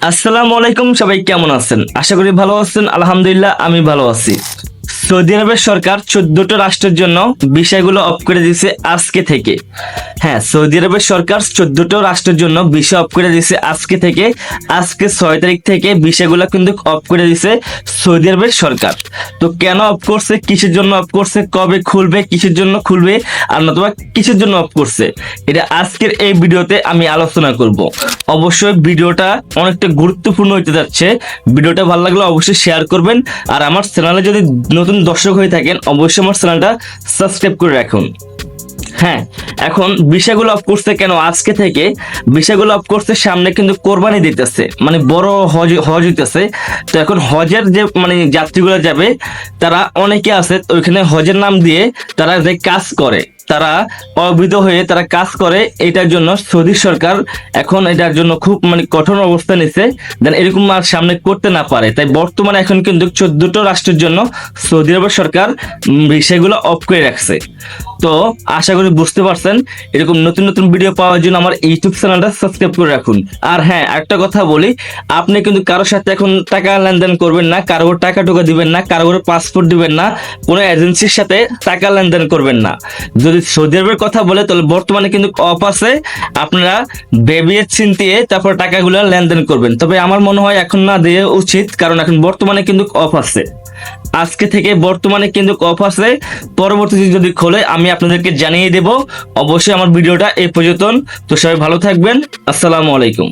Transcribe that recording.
আসসালামু আলাইকুম সবাই কেমন আছেন? আশা করি ভালো আছেন। আলহামদুলিল্লাহ আমি ভালো আছি। সৌদি আরবের সরকার চোদ্দটা রাষ্ট্রের জন্য বিষয়গুলো অফ করে দিয়েছে আজকে থেকে। হ্যাঁ সৌদি আরবের সরকার চোদ্দটা রাষ্ট্রের জন্য বিষয় অফ করে দিয়েছে আজকে থেকে। আজকে ছয় তারিখ থেকে বিষয়গুলো কিন্তু অফ করে দিয়েছে সৌদি আরবের সরকার। তো কেন অফ করছে, কিসের জন্য অফ করছে, কবে খুলবে, কিসের জন্য খুলবে, আর নতুবা কিসের জন্য অফ করছে, এটা আজকের এই ভিডিওতে আমি আলোচনা করব। অবশ্যই ভিডিওটা অনেকটা গুরুত্বপূর্ণ হতে যাচ্ছে। ভিডিওটা ভালো লাগলে অবশ্যই শেয়ার করবেন। আর আমার চ্যানেলে যদি নতুন দর্শক হয়ে থাকেন, অবশ্যই আমার চ্যানেলটা সাবস্ক্রাইব করে রাখুন। হ্যাঁ এখন বিষয়গুলো অফ করছে কেন? আজকে থেকে বিষয়গুলো অফ করছে, সামনে কিন্তু কোরবানি দিতেছে। মানে বড় হজ হজ হইতেছে। তো এখন হজের যে মানে যাত্রীগুলো যাবে, তারা অনেকে আছে, ওইখানে হজের নাম দিয়ে তারা যে কাজ করে। তারা অবৈধ হয়ে তারা কাজ করে, এটার জন্য সৌদি সরকার এখন এটার জন্য খুব মানে কঠোর অবস্থা নিছে। দেন এরকম আর সামনে করতে না পারে। তাই বর্তমানে এখন কিন্তু চোদ্দটা রাষ্ট্রের জন্য সৌদি আরবের সরকার বিষয়গুলো অফ করে রাখছে। তো আশা করি বুঝতে পারছেন, এরকম নতুন নতুন ভিডিও পাওয়ার জন্য আমার ইউটিউব চ্যানেলটা সাবস্ক্রাইব করে রাখুন। আর হ্যাঁ একটা কথা বলি, আপনি কিন্তু কারোর সাথে এখন টাকা লেনদেন করবেন না, কারোর টাকা টুকা দিবেন না, কারোর পাসপোর্ট দিবেন না, কোনো এজেন্সির সাথে টাকা লেনদেন করবেন না। যদি সৌদি আরবের কথা বলে, তাহলে বর্তমানে কিন্তু অফ আছে। আপনারা বেবিয়ে চিন্তিয়ে তারপর টাকাগুলো লেনদেন করবেন। তবে আমার মনে হয় এখন না দিয়ে উচিত, কারণ এখন বর্তমানে কিন্তু অফ আছে। আজকে থেকে বর্তমানে কিন্তু অফ আছে। পরবর্তীতে যদি খোলে, আমি আপনাদেরকে জানিয়ে দেব। অবশ্যই আমার ভিডিওটা এই পর্যন্ত। তো সবাই ভালো থাকবেন। আসসালামু আলাইকুম।